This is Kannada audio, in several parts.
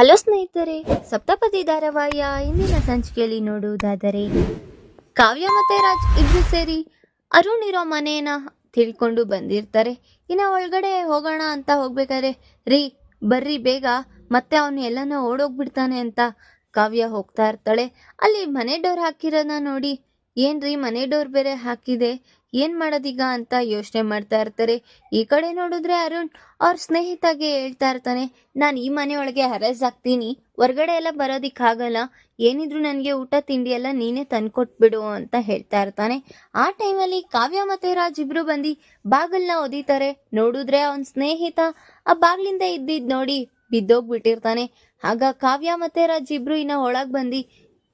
ಹಲೋ ಸ್ನೇಹಿತರೆ, ಸಪ್ತಪದಿ ಧಾರಾವಾಹಿಯ ಇಂದಿನ ಸಂಚಿಕೆಯಲ್ಲಿ ನೋಡುವುದಾದರೆ, ಕಾವ್ಯ ಮತ್ತೆ ರಾಜ್ ಇಬ್ರು ಸೇರಿ ಅರುಣ್ ಇರೋ ಮನೆಯನ್ನ ತಿಳ್ಕೊಂಡು ಬಂದಿರ್ತಾರೆ. ಇನ್ನು ಒಳಗಡೆ ಹೋಗೋಣ ಅಂತ ಹೋಗ್ಬೇಕಾದ್ರೆ, ರೀ, ಬರ್ರಿ ಬೇಗ, ಮತ್ತೆ ಅವನು ಎಲ್ಲನೂ ಓಡೋಗ್ಬಿಡ್ತಾನೆ ಅಂತ ಕಾವ್ಯ ಹೋಗ್ತಾ ಇರ್ತಾಳೆ. ಅಲ್ಲಿ ಮನೆ ಡೋರ್ ಹಾಕಿರೋದನ್ನ ನೋಡಿ, ಏನ್ರಿ ಮನೆ ಡೋರ್ ಬೇರೆ ಹಾಕಿದೆ? ಏನ್ ಮಾಡೋದೀಗ ಅಂತ ಯೋಚನೆ ಮಾಡ್ತಾ ಇರ್ತಾರೆ. ಈ ಕಡೆ ನೋಡಿದ್ರೆ ಅರುಣ್ ಅವ್ರ ಸ್ನೇಹಿತಾಗೆ ಹೇಳ್ತಾ ಇರ್ತಾನೆ, ನಾನು ಈ ಮನೆಯೊಳಗೆ ಹರಸ್ ಆಗ್ತೀನಿ. ಹೊರ್ಗಡೆ ಎಲ್ಲ ಬರೋದಿಕ್ಕಾಗಲ್ಲ ಏನಿದ್ರು ನನಗೆ ಊಟ, ತಿಂಡಿ ಎಲ್ಲ ನೀನೇ ತಂದ್ಕೊಟ್ಬಿಡು ಅಂತ ಹೇಳ್ತಾ ಇರ್ತಾನೆ. ಆ ಟೈಮಲ್ಲಿ ಕಾವ್ಯ ಮತ್ತೆ ರಾಜ್ ಇಬ್ರು ಬಂದು ಬಾಗಿಲ್ನ ಒದಿತಾರೆ. ನೋಡಿದ್ರೆ ಅವನ ಸ್ನೇಹಿತ ಆ ಬಾಗ್ಲಿಂದ ಇದ್ದಿದ್ ನೋಡಿ ಬಿದ್ದೋಗ್ಬಿಟ್ಟಿರ್ತಾನೆ. ಆಗ ಕಾವ್ಯ ಮತ್ತೆ ರಾಜ್ ಇಬ್ರು ಇನ್ನ ಒಳಗ್ ಬಂದು,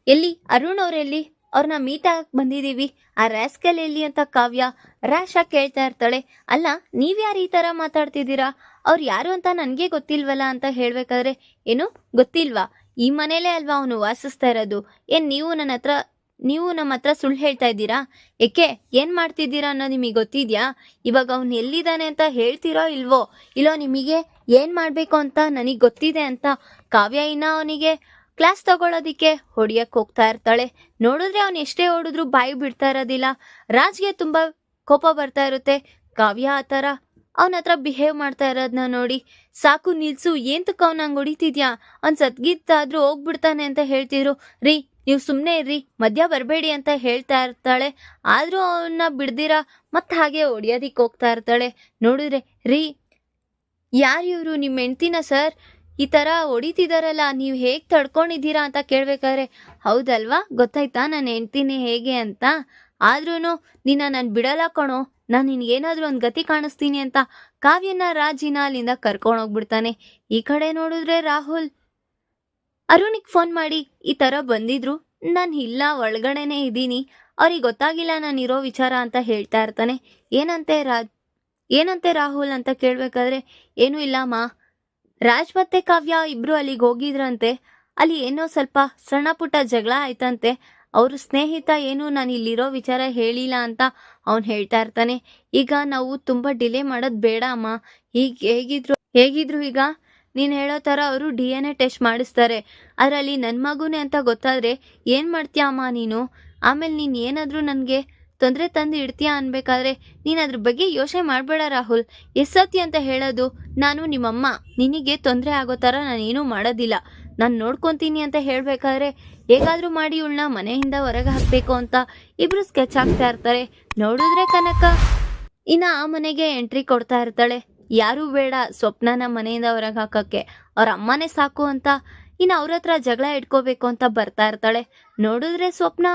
ಎಲ್ಲಿ? ಅರುಣ್ ಅವ್ರೆಲ್ಲಿ ಅವ್ರನ್ನ ಮೀಟ್ ಆಗಕ್ ಬಂದಿದೀವಿ. ಆ ರ್ಯಾಸ್ಕಲ್ ಎಲ್ಲಿ ಅಂತ ಕಾವ್ಯ ರ್ಯಾಶ್ ಆಗಿ ಕೇಳ್ತಾ ಇರ್ತಾಳೆ. ಅಲ್ಲ ನೀವ್ಯಾರು ಈ ತರ ಮಾತಾಡ್ತಿದ್ದೀರಾ? ಅವ್ರು ಯಾರು ಅಂತ ನನಗೆ ಗೊತ್ತಿಲ್ವಲ್ಲ ಅಂತ ಹೇಳ್ಬೇಕಾದ್ರೆ, ಏನು, ಗೊತ್ತಿಲ್ವಾ? ಈ ಮನೇಲೇ ಅಲ್ವಾ ಅವನು ವಾಸಿಸ್ತಾ ಇರೋದು? ಏನ್ ನೀವು ನನ್ನ ಹತ್ರ, ನೀವು ನಮ್ಮ ಹತ್ರ ಸುಳ್ಳು ಹೇಳ್ತಾ ಇದ್ದೀರಾ? ಏಕೆ, ಏನ್ ಮಾಡ್ತಿದ್ದೀರಾ ಅನ್ನೋ ನಿಮಗೆ ಗೊತ್ತಿದ್ಯಾ? ಇವಾಗ ಅವ್ನು ಎಲ್ಲಿದ್ದಾನೆ ಅಂತ ಹೇಳ್ತೀರೋ ಇಲ್ವೋ? ಇಲ್ಲೋ ನಿಮಗೆ ಏನ್ ಮಾಡ್ಬೇಕು ಅಂತ ನನಗೆ ಗೊತ್ತಿದೆ ಅಂತ ಕಾವ್ಯ ಇನ್ನ ಅವನಿಗೆ ಕ್ಲಾಸ್ ತಗೊಳ್ಳೋದಿಕ್ಕೆ ಹೊಡಿಯಕ್ ಹೋಗ್ತಾ ಇರ್ತಾಳೆ. ನೋಡಿದ್ರೆ ಅವ್ನು ಎಷ್ಟೇ ಓಡಿದ್ರು ಬಾಯಿ ಬಿಡ್ತಾ ಇರೋದಿಲ್ಲ. ರಾಜ್ಗೆ ತುಂಬಾ ಕೋಪ ಬರ್ತಾ ಇರುತ್ತೆ. ಕಾವ್ಯ ಆ ಥರ ಅವನ ಹತ್ರ ಬಿಹೇವ್ ಮಾಡ್ತಾ ಇರೋದನ್ನ ನೋಡಿ. ಸಾಕು ನಿಲ್ಸು, ಏಂತಕ್ಕೆ ಅವ್ನ ಹಂಗೆ ಹೊಡಿತಿದ್ಯಾ? ಅವ್ನು ಸದ್ಗಿತ್ತಾದ್ರೂ ಹೋಗ್ಬಿಡ್ತಾನೆ ಅಂತ ಹೇಳ್ತಿದ್ರು. ರೀ, ನೀವು ಸುಮ್ಮನೆ ಇರ್ರಿ, ಮಧ್ಯ ಬರಬೇಡಿ ಅಂತ ಹೇಳ್ತಾ ಇರ್ತಾಳೆ. ಆದರೂ ಅವನ್ನ ಬಿಡ್ದಿರ? ಮತ್ತೆ ಹಾಗೆ ಹೊಡಿಯೋದಿಕ್ಕೆ ಹೋಗ್ತಾ ಇರ್ತಾಳೆ. ನೋಡಿದ್ರೆ, ರೀ ಯಾರಿವ್ರು ನಿಮ್ಮ ಹೆಂಡ್ತಿನ ಸರ್? ಈ ಥರ ಹೊಡಿತಿದಾರಲ್ಲ, ನೀವು ಹೇಗೆ ತಡ್ಕೊಂಡಿದ್ದೀರಾ ಅಂತ ಕೇಳಬೇಕಾದ್ರೆ, ಹೌದಲ್ವಾ? ಗೊತ್ತಾಯ್ತಾ? ನಾನು ಹೆಣ್ತೀನಿ ಹೇಗೆ ಅಂತ? ಆದ್ರೂ ನಿನ್ನ ನಾನು ಬಿಡಲ್ಲ ಕಣೋ. ನಾನು ನಿನ್ಗೇನಾದ್ರೂ ಒಂದು ಗತಿ ಕಾಣಿಸ್ತೀನಿ ಅಂತ ಕಾವ್ಯನ ರಾಜಿನ ಅಲ್ಲಿಂದ ಕರ್ಕೊಂಡು ಹೋಗ್ಬಿಡ್ತಾನೆ. ಈ ಕಡೆ ನೋಡಿದ್ರೆ ರಾಹುಲ್. ಅರುಣಿಗೆ ಫೋನ್ ಮಾಡಿ, ಈ ಥರ ಬಂದಿದ್ರು. ನಾನು ಇಲ್ಲ, ಒಳಗಡೆನೆ ಇದ್ದೀನಿ. ಅವ್ರಿಗೆ ಗೊತ್ತಾಗಿಲ್ಲ ನಾನು ಇರೋ ವಿಚಾರ ಅಂತ ಹೇಳ್ತಾ ಇರ್ತಾನೆ. ಏನಂತೆ ರಾಜ್, ಏನಂತೆ ರಾಹುಲ್ ಅಂತ ಕೇಳಬೇಕಾದ್ರೆ, ಏನೂ ಇಲ್ಲಮ್ಮ. ರಾಜ್ ಮತ್ತೆ ಕಾವ್ಯ ಇಬ್ರು ಅಲ್ಲಿಗೆ ಹೋಗಿದ್ರಂತೆ. ಅಲ್ಲಿ ಏನೋ ಸ್ವಲ್ಪ ಸಣ್ಣ ಪುಟ್ಟ ಜಗಳ ಆಯ್ತಂತೆ. ಅವ್ರ ಸ್ನೇಹಿತ ಏನು ನಾನು ಇಲ್ಲಿರೋ ವಿಚಾರ ಹೇಳಿಲ್ಲ ಅಂತ ಅವ್ನು ಹೇಳ್ತಾ ಇರ್ತಾನೆ. ಈಗ ನಾವು ತುಂಬ ಡಿಲೇ ಮಾಡೋದು ಬೇಡ ಅಮ್ಮ. ಈಗ ಹೇಗಿದ್ರು ಹೇಗಿದ್ರು ಈಗ? ನೀನು ಹೇಳೋ ಥರ ಅವರು ಡಿ ಎನ್ ಎ ಟೆಸ್ಟ್ ಮಾಡಿಸ್ತಾರೆ. ಅದರಲ್ಲಿ ನನ್ನ ಮಗುನೇ ಅಂತ ಗೊತ್ತಾದರೆ ಏನು ಮಾಡ್ತೀಯ ಅಮ್ಮ ನೀನು? ಆಮೇಲೆ ನೀನು ಏನಾದರೂ ನನಗೆ ತೊಂದರೆ ತಂದು ಇಡ್ತೀಯಾ ಅನ್ಬೇಕಾದ್ರೆ ನೀನು ಅದ್ರ ಬಗ್ಗೆ ಯೋಚನೆ ಮಾಡಬೇಡ ರಾಹುಲ್. ಎಸ್ಸತಿ ಅಂತ ಹೇಳೋದು ನಾನು ನಿಮ್ಮಮ್ಮ. ನಿನಗೆ ತೊಂದರೆ ಆಗೋ ಥರ ನಾನೇನೂ ಮಾಡೋದಿಲ್ಲ. ನಾನು ನೋಡ್ಕೊತೀನಿ ಅಂತ ಹೇಳಬೇಕಾದ್ರೆ ಹೇಗಾದರೂ ಮಾಡಿ ಇವಳನ್ನ ಮನೆಯಿಂದ ಹೊರಗೆ ಹಾಕಬೇಕು ಅಂತ ಇಬ್ಬರು ಸ್ಕೆಚ್ ಹಾಕ್ತಾ ಇರ್ತಾರೆ. ನೋಡಿದ್ರೆ ಕನಕ. ಇನ್ನು ಆ ಮನೆಗೆ ಎಂಟ್ರಿ ಕೊಡ್ತಾ ಇರ್ತಾಳೆ. ಯಾರೂ ಬೇಡ ಸ್ವಪ್ನನ ಮನೆಯಿಂದ ಹೊರಗೆ ಹಾಕೋಕ್ಕೆ. ಅವ್ರ ಅಮ್ಮನೇ ಸಾಕು ಅಂತ. ಇನ್ನು ಅವ್ರ ಹತ್ರ ಜಗಳ ಇಟ್ಕೋಬೇಕು ಅಂತ ಬರ್ತಾ ಇರ್ತಾಳೆ. ನೋಡಿದ್ರೆ ಸ್ವಪ್ನ.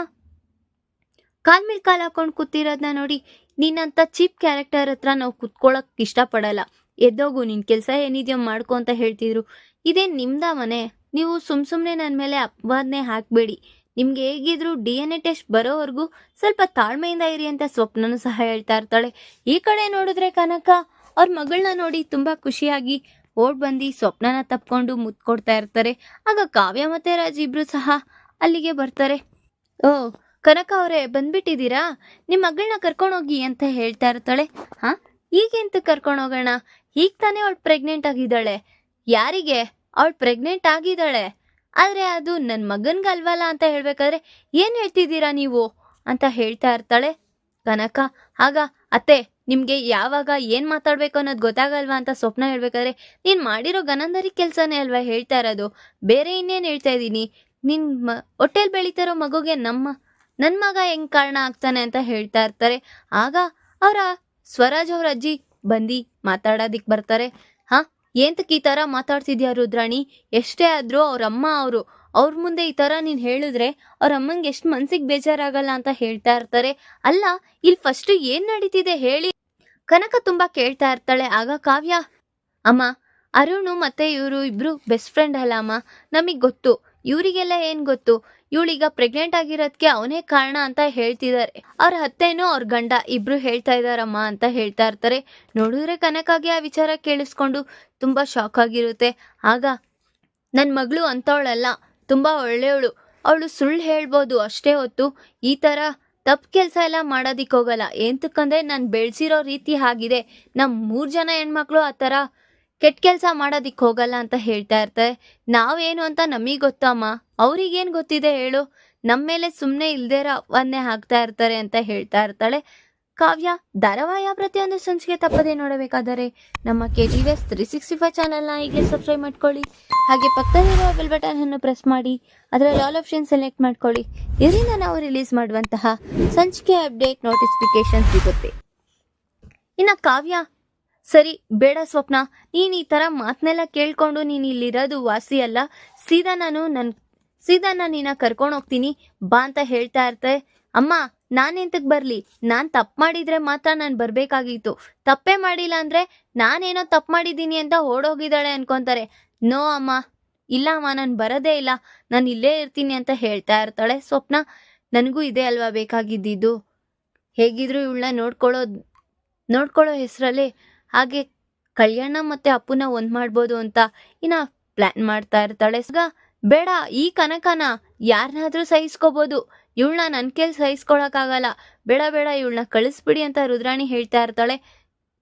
ಕಾಲ್ ಮೇಲೆ ಕಾಲ್ ಹಾಕೊಂಡು ಕೂತಿರೋದನ್ನ ನೋಡಿ ನಿನ್ನಂತ ಚೀಪ್ ಕ್ಯಾರೆಕ್ಟರ್ ಹತ್ರ ನಾವು ಕುತ್ಕೊಳ್ಳೋಕ್ ಇಷ್ಟಪಡಲ್ಲ. ಎದ್ದೋಗು, ನಿನ್ ಕೆಲಸ ಏನಿದೆಯೋ ಮಾಡ್ಕೊ ಅಂತ ಹೇಳ್ತಿದ್ರು. ಇದೇನು ನಿಮ್ದ ಮನೆ. ನೀವು ಸುಮ್ ಸುಮ್ನೆ ನನ್ನ ಮೇಲೆ ಅಪವಾದನೆ ಹಾಕ್ಬೇಡಿ. ನಿಮ್ಗೆ ಹೇಗಿದ್ರು ಡಿ ಎನ್ ಎ ಟೆಸ್ಟ್ ಬರೋವರೆಗೂ ಸ್ವಲ್ಪ ತಾಳ್ಮೆಯಿಂದ ಇರಿ ಅಂತ ಸ್ವಪ್ನನು ಸಹ ಹೇಳ್ತಾ ಇರ್ತಾಳೆ. ಈ ಕಡೆ ನೋಡಿದ್ರೆ ಕನಕ, ಅವ್ರ ಮಗಳನ್ನ ನೋಡಿ ತುಂಬಾ ಖುಷಿಯಾಗಿ ಓಡ್ ಬಂದು ಸ್ವಪ್ನನ ತಪ್ಕೊಂಡು ಮುತ್ಕೊಡ್ತಾ ಇರ್ತಾರೆ. ಆಗ ಕಾವ್ಯ ಮತ್ತೆ ರಾಜ್ ಇಬ್ರು ಸಹ ಅಲ್ಲಿಗೆ ಬರ್ತಾರೆ. ಓ ಕನಕ ಅವರೇ ಬಂದ್ಬಿಟ್ಟಿದ್ದೀರಾ? ನಿಮ್ಮ ಮಗಳನ್ನ ಕರ್ಕೊಂಡೋಗಿ ಅಂತ ಹೇಳ್ತಾ ಇರ್ತಾಳೆ. ಹಾ? ಈಗೆಂತ ಕರ್ಕೊಂಡು ಹೋಗೋಣ? ಈಗ ತಾನೇ ಅವಳು ಪ್ರೆಗ್ನೆಂಟ್ ಆಗಿದ್ದಾಳೆ. ಯಾರಿಗೆ? ಅವಳು ಪ್ರೆಗ್ನೆಂಟ್ ಆಗಿದ್ದಾಳೆ. ಆದರೆ ಅದು ನನ್ನ ಮಗನಿಗಲ್ವಲ್ಲ ಅಂತ ಹೇಳಬೇಕಾದ್ರೆ ಏನು ಹೇಳ್ತಿದ್ದೀರಾ ನೀವು? ಅಂತ ಹೇಳ್ತಾ ಇರ್ತಾಳೆ ಕನಕ. ಆಗ, ಅತ್ತೆ, ನಿಮಗೆ ಯಾವಾಗ ಏನು ಮಾತಾಡಬೇಕು ಅನ್ನೋದು ಗೊತ್ತಾಗಲ್ವಾ ಅಂತ ಸ್ವಪ್ನ ಹೇಳ್ಬೇಕಾದ್ರೆ ನೀನು ಮಾಡಿರೋ ಗನಂದರಿ ಕೆಲಸನೇ ಅಲ್ವಾ ಹೇಳ್ತಾ ಇರೋದು? ಬೇರೆ ಇನ್ನೇನು ಹೇಳ್ತಾ ಇದ್ದೀನಿ? ನಿನ್ನ ಮ, ಹೊಟ್ಟೆಲ್ ಬೆಳೀತಾರೋ ಮಗುಗೆ ನಮ್ಮ ನನ್ ಮಗ ಹೆಂಗ್ ಕಾರಣ ಆಗ್ತಾನೆ ಅಂತ ಹೇಳ್ತಾ ಇರ್ತಾರೆ. ಆಗ ಅವರ ಸ್ವರಾಜ್ ಅವ್ರ ಅಜ್ಜಿ ಬಂದು ಮಾತಾಡೋದಿಕ್ ಬರ್ತಾರೆ. ಹಾ ಏಂತ ಈ ತರ ಮಾತಾಡ್ತಿದ್ಯಾ ರುದ್ರಾಣಿ? ಎಷ್ಟೇ ಆದ್ರೂ ಅವ್ರ ಅಮ್ಮ ಅವರು ಅವ್ರ ಮುಂದೆ ಈ ತರ ನೀನ್ ಹೇಳಿದ್ರೆ ಅವ್ರ ಅಮ್ಮಂಗೆ ಎಷ್ಟು ಮನ್ಸಿಗೆ ಬೇಜಾರಾಗಲ್ಲ ಅಂತ ಹೇಳ್ತಾ ಇರ್ತಾರೆ. ಅಲ್ಲ ಇಲ್ಲಿ ಫಸ್ಟ್ ಏನ್ ನಡೀತಿದೆ ಹೇಳಿ. ಕನಕ ತುಂಬಾ ಕೇಳ್ತಾ ಇರ್ತಾಳೆ. ಆಗ ಕಾವ್ಯ, ಅಮ್ಮ, ಅರುಣು ಮತ್ತೆ ಇವರು ಇಬ್ರು ಬೆಸ್ಟ್ ಫ್ರೆಂಡ್ ಅಲ್ಲ ಅಮ್ಮ. ನಮಗ್ ಗೊತ್ತು. ಇವರಿಗೆಲ್ಲ ಏನ್ ಗೊತ್ತು? ಇವಳೀಗ ಪ್ರೆಗ್ನೆಂಟ್ ಆಗಿರೋದಕ್ಕೆ ಅವನೇ ಕಾರಣ ಅಂತ ಹೇಳ್ತಿದ್ದಾರೆ ಅವ್ರ ಹತ್ತೇನೋ ಅವ್ರ ಗಂಡ ಇಬ್ರು ಹೇಳ್ತಾ ಇದಾರಮ್ಮ ಅಂತ ಹೇಳ್ತಾ ಇರ್ತಾರೆ. ನೋಡಿದ್ರೆ ಕನಕಾಗಿ ಆ ವಿಚಾರ ಕೇಳಿಸ್ಕೊಂಡು ತುಂಬಾ ಶಾಕ್ ಆಗಿರುತ್ತೆ. ಆಗ ನನ್ನ ಮಗಳು ಅಂತವಳಲ್ಲ, ತುಂಬಾ ಒಳ್ಳೆಯವಳು. ಅವಳು ಸುಳ್ಳು ಹೇಳ್ಬೋದು ಅಷ್ಟೇ ಹೊತ್ತು ಈ ತರ ತಪ್ಪು ಕೆಲಸ ಎಲ್ಲ ಮಾಡೋದಿಕ್ಕೆ ಹೋಗಲ್ಲ ಎಂತಕ್ಕಂದ್ರೆ ನಾನು ಬೆಳೆಸಿರೋ ರೀತಿ ಆಗಿದೆ. ನಮ್ಮ ಮೂರು ಜನ ಹೆಣ್ಮಕ್ಳು ಆ ಥರ ಕೆಟ್ಟ ಕೆಲಸ ಮಾಡೋದಿಕ್ಕೆ ಹೋಗಲ್ಲ ಅಂತ ಹೇಳ್ತಾ ಇರ್ತಾರೆ. ನಾವೇನು ಅಂತ ನಮಗೆ ಗೊತ್ತಮ್ಮ. ಅವ್ರಿಗೇನು ಗೊತ್ತಿದೆ ಹೇಳು. ನಮ್ಮ ಮೇಲೆ ಸುಮ್ಮನೆ ಇಲ್ದೇರವನ್ನೇ ಹಾಕ್ತಾ ಇರ್ತಾರೆ ಅಂತ ಹೇಳ್ತಾ ಇರ್ತಾಳೆ. ಕಾವ್ಯ ಧಾರಾವಾಹಿಯ ಪ್ರತಿಯೊಂದು ಸಂಚಿಕೆ ತಪ್ಪದೆ ನೋಡಬೇಕಾದರೆ ನಮ್ಮ K T V S three sixty five ಚಾನಲ್ನ ಈಗಲೇ ಸಬ್ಸ್ಕ್ರೈಬ್ ಮಾಡ್ಕೊಳ್ಳಿ. ಹಾಗೆ ಪಕ್ಕದಲ್ಲಿರುವ ಬೆಲ್ ಬಟನ್ ಅನ್ನು ಪ್ರೆಸ್ ಮಾಡಿ. ಅದರಲ್ಲಿ ಆಲ್ ಆಪ್ಷನ್ ಸೆಲೆಕ್ಟ್ ಮಾಡ್ಕೊಳ್ಳಿ. ಇದರಿಂದ ನಾವು ರಿಲೀಸ್ ಮಾಡುವಂತಹ ಸಂಚಿಕೆ ಅಪ್ಡೇಟ್ ನೋಟಿಫಿಕೇಶನ್ ಸಿಗುತ್ತೆ. ಇನ್ನು ಕಾವ್ಯ ಸರಿ, ಬೇಡ ಸ್ವಪ್ನ. ನೀನು ಈ ಥರ ಮಾತನ್ನೆಲ್ಲ ಕೇಳ್ಕೊಂಡು ನೀನು ಇಲ್ಲಿರೋದು ವಾಸಿ ಅಲ್ಲ. ಸೀದಾ ನಾನು ನನ್ನ ಸೀದಾ ನಾನು ನಿನ್ನ ಕರ್ಕೊಂಡು ಹೋಗ್ತೀನಿ, ಬಾ ಅಂತ ಹೇಳ್ತಾ ಇರ್ತೆ. ಅಮ್ಮ ನಾನೆಂತಕ್ಕೆ ಬರಲಿ? ನಾನು ತಪ್ಪು ಮಾಡಿದ್ರೆ ಮಾತ್ರ ನಾನು ಬರಬೇಕಾಗಿತ್ತು ತಪ್ಪೇ ಮಾಡಿಲ್ಲ ಅಂದರೆ ನಾನೇನೋ ತಪ್ಪು ಮಾಡಿದ್ದೀನಿ ಅಂತ ಓಡೋಗಿದ್ದಾಳೆ ಅನ್ಕೊಂತಾರೆ. ನೋ ಅಮ್ಮ. ಇಲ್ಲ ಅಮ್ಮ, ನಾನು ಬರೋದೇ ಇಲ್ಲ. ನಾನು ಇಲ್ಲೇ ಇರ್ತೀನಿ ಅಂತ ಹೇಳ್ತಾ ಇರ್ತಾಳೆ ಸ್ವಪ್ನ. ನನಗೂ ಇದೇ ಅಲ್ವಾ ಬೇಕಾಗಿದ್ದಿದ್ದು? ಹೇಗಿದ್ರು ಇವಳನ್ನ ನೋಡ್ಕೊಳ್ಳೋದು, ನೋಡ್ಕೊಳ್ಳೋ ಹೆಸರಲ್ಲಿ ಹಾಗೆ ಕಲ್ಯಾಣ ಮತ್ತೆ ಅಪ್ಪುನ ಒಂದ್ ಮಾಡ್ಬೋದು ಅಂತ ಇನ್ನ ಪ್ಲಾನ್ ಮಾಡ್ತಾ ಇರ್ತಾಳೆ. ಈಗ ಬೇಡ, ಈ ಕನಕನ ಯಾರನ್ನಾದ್ರೂ ಸಹಿಸ್ಕೋಬೋದು. ಇವಳನ್ನ ನನ್ ಕೇಳಿ ಸಹಿಸ್ಕೊಳಕ್ಕಾಗಲ್ಲ. ಬೇಡ ಬೇಡ ಇವಳನ್ನ ಕಳಿಸ್ಬಿಡಿ ಅಂತ ರುದ್ರಾಣಿ ಹೇಳ್ತಾ ಇರ್ತಾಳೆ.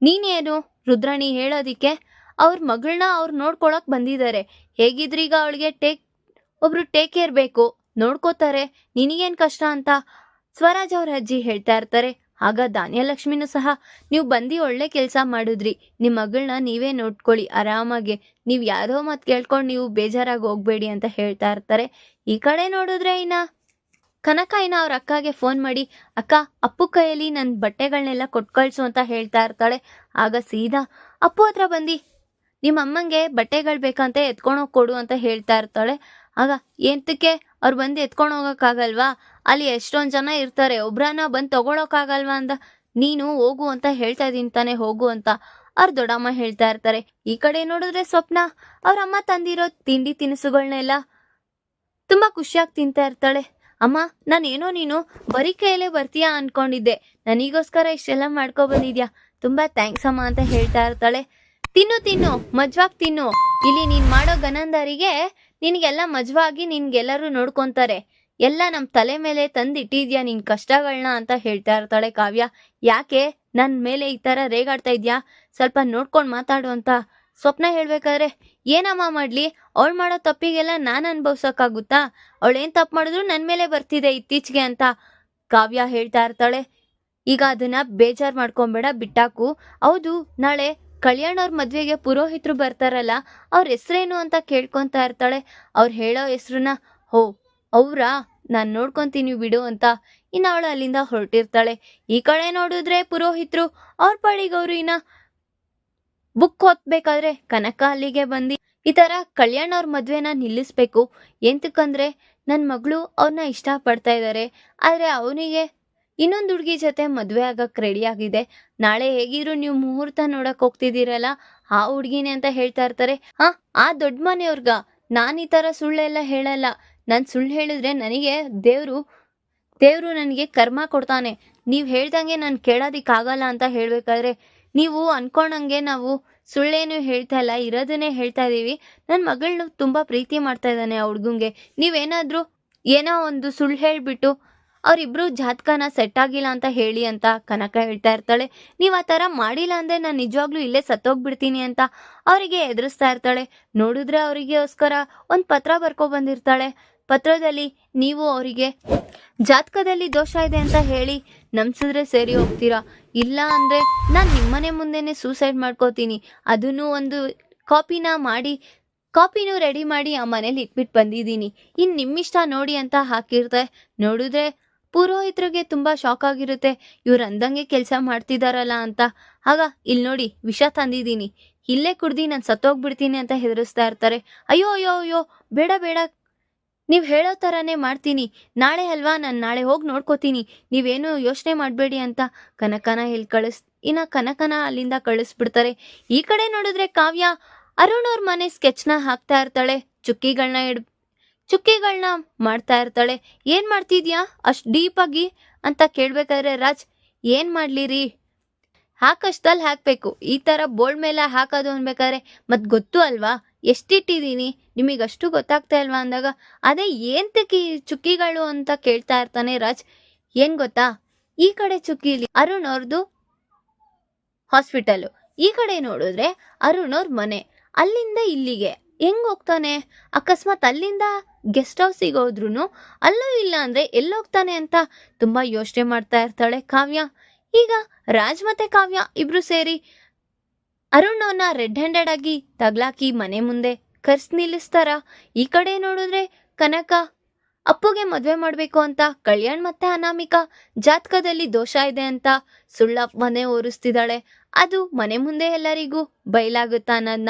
ನೀನೇನು ರುದ್ರಾಣಿ ಹೇಳೋದಿಕ್ಕೆ? ಅವ್ರ ಮಗಳನ್ನ ಅವ್ರು ನೋಡ್ಕೊಳಕ್ ಬಂದಿದ್ದಾರೆ ಹೇಗಿದ್ರೀಗ ಅವಳಿಗೆ ಟೇಕ್, ಒಬ್ರು ಟೇಕ್ ಕೇರ್ ಬೇಕು. ನೋಡ್ಕೋತಾರೆ. ನಿನಗೇನ್ ಕಷ್ಟ ಅಂತ? ಸ್ವರಾಜ್ ಅವ್ರ ಅಜ್ಜಿ ಹೇಳ್ತಾ ಇರ್ತಾರೆ. ಆಗ ಧಾನ್ಯಲಕ್ಷ್ಮಿನೂ ಸಹ, ನೀವು ಬಂದು ಒಳ್ಳೆ ಕೆಲಸ ಮಾಡಿದ್ರಿ. ನಿಮ್ಮ ಮಗಳನ್ನ ನೀವೇ ನೋಡ್ಕೊಳ್ಳಿ, ಆರಾಮಾಗಿ. ನೀವು ಯಾರೋ ಮಾತು ಕೇಳ್ಕೊಂಡು ನೀವು ಬೇಜಾರಾಗಿ ಹೋಗ್ಬೇಡಿ ಅಂತ ಹೇಳ್ತಾ ಇರ್ತಾರೆ. ಈ ಕಡೆ ನೋಡಿದ್ರೆ ಇನ್ನ ಕನಕ ಇನ್ನ ಅವ್ರ ಅಕ್ಕಗೆ ಫೋನ್ ಮಾಡಿ, ಅಕ್ಕ, ಅಪ್ಪು ಕೈಯಲ್ಲಿ ನನ್ನ ಬಟ್ಟೆಗಳನ್ನೆಲ್ಲ ಕೊಟ್ಟು ಕಳ್ಸು ಅಂತ ಹೇಳ್ತಾ ಇರ್ತಾಳೆ. ಆಗ ಸೀದಾ ಅಪ್ಪು ಹತ್ರ ಬಂದು, ನಿಮ್ಮ ಅಮ್ಮಂಗೆ ಬಟ್ಟೆಗಳು ಬೇಕಂತ ಎತ್ಕೊಂಡೋಗಿ ಕೊಡು ಅಂತ ಹೇಳ್ತಾ ಇರ್ತಾಳೆ. ಆಗ ಎಂತಕ್ಕೆ ಅವ್ರು ಬಂದು ಎತ್ಕೊಂಡು ಹೋಗೋಕ್ಕಾಗಲ್ವಾ? ಅಲ್ಲಿ ಎಷ್ಟೊಂದು ಜನ ಇರ್ತಾರೆ, ಒಬ್ರನ್ನ ಬಂದು ತಗೊಳಕ್ಕಾಗಲ್ವಾ ಅಂದ? ನೀನು ಹೋಗು ಅಂತ ಹೇಳ್ತಾ ಇದೀನಿ ತಾನೆ, ಹೋಗು ಅಂತ. ಅವ್ರ ದೊಡ್ಡಮ್ಮ ಹೇಳ್ತಾ ಇರ್ತಾರೆ, ಈ ಕಡೆ ನೋಡಿದ್ರೆ ಸ್ವಪ್ನ, ಅವ್ರ ಅಮ್ಮ ತಂದಿರೋ ತಿಂಡಿ ತಿನಿಸುಗಳನ್ನೆಲ್ಲ ತುಂಬಾ ಖುಷಿಯಾಗಿ ತಿಂತಾ ಇರ್ತಾಳೆ. ಅಮ್ಮ ನಾನೇನೋ ನೀನು ಬರೀ ಕೈಯಲ್ಲೇ ಬರ್ತೀಯಾ ಅನ್ಕೊಂಡಿದ್ದೆ. ನನಗೋಸ್ಕರ ಇಷ್ಟೆಲ್ಲ ಮಾಡ್ಕೊ ಬಂದಿದ್ಯಾ? ತುಂಬಾ ಥ್ಯಾಂಕ್ಸ್ ಅಮ್ಮ ಅಂತ ಹೇಳ್ತಾ ಇರ್ತಾಳೆ. ತಿನ್ನು ತಿನ್ನು, ಮಜ್ವಾಗಿ ತಿನ್ನು. ಇಲ್ಲಿ ನೀನ್ ಮಾಡೋ ಗನಂದರಿಗೆ ನಿನ್ಗೆಲ್ಲ ಮಜವಾಗಿ ನಿನ್ಗೆಲ್ಲರೂ ನೋಡ್ಕೊಂತಾರೆ. ಎಲ್ಲ ನಮ್ಮ ತಲೆ ಮೇಲೆ ತಂದಿಟ್ಟಿದ್ಯಾ ನಿನ್ ಕಷ್ಟಗಳನ್ನ ಅಂತ ಹೇಳ್ತಾ ಇರ್ತಾಳೆ ಕಾವ್ಯ. ಯಾಕೆ? ನನ್ ಮೇಲೆ ಈ ತರ ರೇಗಾಡ್ತಾ ಇದ್ಯಾ? ಸ್ವಲ್ಪ ನೋಡ್ಕೊಂಡು ಮಾತಾಡು ಅಂತ. ಸ್ವಪ್ನ ಹೇಳ್ಬೇಕಾದ್ರೆ, ಏನಮ್ಮ ಮಾಡ್ಲಿ? ಅವಳು ಮಾಡೋ ತಪ್ಪಿಗೆಲ್ಲ ನಾನು ಅನ್ಭವ್ಸೋಕ್ಕಾಗುತ್ತಾ? ಅವಳೇನು ತಪ್ಪು ಮಾಡಿದ್ರು ನನ್ನ ಮೇಲೆ ಬರ್ತಿದೆ ಇತ್ತೀಚೆಗೆ ಅಂತ ಕಾವ್ಯ ಹೇಳ್ತಾ ಇರ್ತಾಳೆ. ಈಗ ಅದನ್ನ ಬೇಜಾರ್ ಮಾಡ್ಕೊಂಬೇಡ ಬಿಟ್ಟಾಕು. ಹೌದು, ನಾಳೆ ಕಲ್ಯಾಣ್ ಅವ್ರ ಮದ್ವೆಗೆ ಪುರೋಹಿತರು ಬರ್ತಾರಲ್ಲ, ಅವ್ರ ಹೆಸ್ರೇನು ಅಂತ ಕೇಳ್ಕೊಂತಾ ಇರ್ತಾಳೆ. ಅವ್ರು ಹೇಳೋ ಹೆಸ್ರನ್ನ, ಹೋ, ಅವ್ರಾ? ನಾನು ನೋಡ್ಕೊಂತೀನಿ ಬಿಡು ಅಂತ ಇನ್ನು ಅವಳು ಅಲ್ಲಿಂದ ಹೊರಟಿರ್ತಾಳೆ. ಈ ಕಡೆ ನೋಡಿದ್ರೆ ಪುರೋಹಿತರು, ಅವ್ರ ಪಾಡಿಗೆ ಅವರು ಇನ್ನ ಬುಕ್ ಓದ್ಬೇಕಾದ್ರೆ ಕನಕ ಅಲ್ಲಿಗೆ ಬಂದು ಈ ಥರ ಕಲ್ಯಾಣ್ ಅವ್ರ ಮದ್ವೆನ ನಿಲ್ಲಿಸ್ಬೇಕು. ಎಂತಕ್ಕಂದ್ರೆ ನನ್ನ ಮಗಳು ಅವ್ರನ್ನ ಇಷ್ಟ ಪಡ್ತಾ ಇದ್ದಾರೆ ಆದ್ರೆ ಅವನಿಗೆ ಇನ್ನೊಂದು ಹುಡುಗಿ ಜೊತೆ ಮದುವೆ ಆಗಕ್ಕೆ ರೆಡಿ ಆಗಿದೆ. ನಾಳೆ ಹೇಗಿದ್ರು ನೀವು ಮುಹೂರ್ತ ನೋಡಕ್ ಹೋಗ್ತಿದ್ದೀರಲ್ಲ? ಆ ಹುಡುಗಿನೇ ಅಂತ ಹೇಳ್ತಾ ಇರ್ತಾರೆ. ಹಾ, ಆ ದೊಡ್ಡ ಮನೆಯವ್ರಗ ನಾನ್ ಈ ತರ ಸುಳ್ಳೆಲ್ಲ ಹೇಳಲ್ಲ. ನಾನು ಸುಳ್ಳು ಹೇಳಿದ್ರೆ ನನಗೆ ದೇವ್ರು ದೇವ್ರು ನನಗೆ ಕರ್ಮ ಕೊಡ್ತಾನೆ. ನೀವ್ ಹೇಳ್ದಂಗೆ ನಾನು ಕೇಳೋದಿಕ್ಕಾಗಲ್ಲ ಅಂತ ಹೇಳ್ಬೇಕಾದ್ರೆ ನೀವು ಅನ್ಕೊಂಡಂಗೆ ನಾವು ಸುಳ್ಳೇನು ಹೇಳ್ತಾ ಇಲ್ಲ, ಇರೋದನ್ನೇ ಹೇಳ್ತಾ ಇದ್ದೀವಿ ನನ್ನ ಮಗಳನ್ನ ತುಂಬಾ ಪ್ರೀತಿ ಮಾಡ್ತಾ ಇದ್ದಾನೆ ಆ ಹುಡ್ಗಂಗೆ. ನೀವೇನಾದ್ರೂ ಏನೋ ಒಂದು ಸುಳ್ಳು ಹೇಳ್ಬಿಟ್ಟು ಅವರಿಬ್ರು ಜಾತಕನ ಸೆಟ್ ಆಗಿಲ್ಲ ಅಂತ ಹೇಳಿ ಅಂತ ಕನಕ ಹೇಳ್ತಾ ಇರ್ತಾಳೆ. ನೀವು ಆ ಥರ ಮಾಡಿಲ್ಲ ಅಂದ್ರೆ ನಾನು ನಿಜವಾಗ್ಲೂ ಇಲ್ಲೇ ಸತ್ತೋಗ್ಬಿಡ್ತೀನಿ ಅಂತ ಅವರಿಗೆ ಎದುರಿಸ್ತಾ ಇರ್ತಾಳೆ. ನೋಡಿದ್ರೆ ಅವರಿಗೋಸ್ಕರ ಒಂದು ಪತ್ರ ಬರ್ಕೊ ಬಂದಿರ್ತಾಳೆ. ಪತ್ರದಲ್ಲಿ ನೀವು ಅವರಿಗೆ ಜಾತಕದಲ್ಲಿ ದೋಷ ಇದೆ ಅಂತ ಹೇಳಿ ನಂಬಿಸಿದ್ರೆ ಸೇರಿ ಹೋಗ್ತೀರಾ? ಇಲ್ಲ ಅಂದ್ರೆ ನಾನು ನಿಮ್ಮನೆ ಮುಂದೆನೆ ಸೂಸೈಡ್ ಮಾಡ್ಕೋತೀನಿ. ಅದನ್ನು ಒಂದು ಕಾಪಿನ ಮಾಡಿ, ಕಾಪಿನೂ ರೆಡಿ ಮಾಡಿ ಆ ಮನೇಲಿ ಇಟ್ಬಿಟ್ಟು ಬಂದಿದ್ದೀನಿ. ಇನ್ನು ನಿಮ್ಮಿಷ್ಟ ನೋಡಿ ಅಂತ ಹಾಕಿರ್ತೆ. ನೋಡಿದ್ರೆ ಪುರೋಹಿತರಿಗೆ ತುಂಬಾ ಶಾಕ್ ಆಗಿರುತ್ತೆ. ಇವ್ರು ಅಂದಂಗೆ ಕೆಲಸ ಮಾಡ್ತಿದಾರಲ್ಲ ಅಂತ. ಆಗ ಇಲ್ಲಿ ನೋಡಿ, ವಿಷ ತಂದಿದ್ದೀನಿ. ಇಲ್ಲೇ ಕುಡ್ದು ನಾನು ಸತ್ತೋಗ್ಬಿಡ್ತೀನಿ ಅಂತ ಹೆದರಿಸ್ತಾ ಇರ್ತಾರೆ. ಅಯ್ಯೋ ಅಯ್ಯೋ ಅಯ್ಯೋ, ಬೇಡ ಬೇಡ. ನೀವು ಹೇಳೋ ಥರನೇ ಮಾಡ್ತೀನಿ. ನಾಳೆ ಅಲ್ವಾ, ನಾನು ನಾಳೆ ಹೋಗಿ ನೋಡ್ಕೋತೀನಿ. ನೀವೇನು ಯೋಚನೆ ಮಾಡಬೇಡಿ ಅಂತ ಕನಕನ ಇಲ್ಲಿ ಕಳಿಸ್, ಇನ್ನ ಕನಕನ ಅಲ್ಲಿಂದ ಕಳಿಸ್ಬಿಡ್ತಾರೆ. ಈ ಕಡೆ ನೋಡಿದ್ರೆ ಕಾವ್ಯ ಅರುಣ್ ಅವ್ರ ಮನೆ ಸ್ಕೆಚ್ನ ಹಾಕ್ತಾ ಇರ್ತಾಳೆ. ಚುಕ್ಕಿಗಳನ್ನ ಇಡ್ ಚುಕ್ಕಿಗಳನ್ನ ಮಾಡ್ತಾ ಇರ್ತಾಳೆ. ಏನ್ ಮಾಡ್ತಿದ್ಯಾ? ಅಷ್ಟ್ ಡೀಪ್ ಆಗಿ ಅಂತ ಕೇಳ್ಬೇಕಾದ್ರೆ, ರಾಜ್, ಏನ್ ಮಾಡ್ಲಿರಿ? ಹಾಕಷ್ಟಲ್ಲಿ ಹಾಕ್ಬೇಕು. ಈ ತರ ಬೋರ್ಡ್ ಮೇಲೆ ಹಾಕೋದು ಅನ್ಬೇಕಾದ್ರೆ ಮತ್ ಗೊತ್ತು ಅಲ್ವಾ? ಎಷ್ಟಿಟ್ಟಿದ್ದೀನಿ ನಿಮಗೆ ಅಷ್ಟು ಗೊತ್ತಾಗ್ತಾ ಇಲ್ವಾ? ಅಂದಾಗ, ಅದೇ ಏಂತಕ್ಕೆ ಚುಕ್ಕಿಗಳು ಅಂತ ಕೇಳ್ತಾ ಇರ್ತಾನೆ ರಾಜ್. ಏನ್ ಗೊತ್ತಾ? ಈ ಕಡೆ ಚುಕ್ಕಿಲಿ ಅರುಣ್ ಅವ್ರದ್ದು ಹಾಸ್ಪಿಟಲು. ಈ ಕಡೆ ನೋಡಿದ್ರೆ ಅರುಣ್ ಅವ್ರ ಮನೆ. ಅಲ್ಲಿಂದ ಇಲ್ಲಿಗೆ. ಹೆಂಗ್ ಹೋಗ್ತಾನೆ? ಅಕಸ್ಮಾತ್ ಅಲ್ಲಿಂದ ಗೆಸ್ಟ್ ಹೌಸಿಗೆ ಹೋದ್ರೂ ಅಲ್ಲೂ ಇಲ್ಲ ಅಂದ್ರೆ ಎಲ್ಲೋಗ್ತಾನೆ ಅಂತ ತುಂಬಾ ಯೋಚನೆ ಮಾಡ್ತಾ ಇರ್ತಾಳೆ ಕಾವ್ಯ. ಈಗ ರಾಜ್ ಮತ್ತೆ ಕಾವ್ಯ ಇಬ್ರು ಸೇರಿ ಅರುಣ್ ರೆಡ್ ಹ್ಯಾಂಡೆಡ್ ಆಗಿ ತಗ್ಲಾಕಿ ಮನೆ ಮುಂದೆ ಕರ್ಸ್ ನಿಲ್ಲಿಸ್ತಾರ? ಈ ಕಡೆ ನೋಡಿದ್ರೆ ಕನಕ ಅಪ್ಪುಗೆ ಮದುವೆ ಮಾಡಬೇಕು ಅಂತ, ಕಲ್ಯಾಣ್ ಮತ್ತೆ ಅನಾಮಿಕ ಜಾತಕದಲ್ಲಿ ದೋಷ ಇದೆ ಅಂತ ಸುಳ್ಳ ಮನೆ ಓರಿಸ್ತಿದ್ದಾಳೆ. ಅದು ಮನೆ ಮುಂದೆ ಎಲ್ಲರಿಗೂ ಬಯಲಾಗುತ್ತಾ ಅನ್ನೋದನ್ನ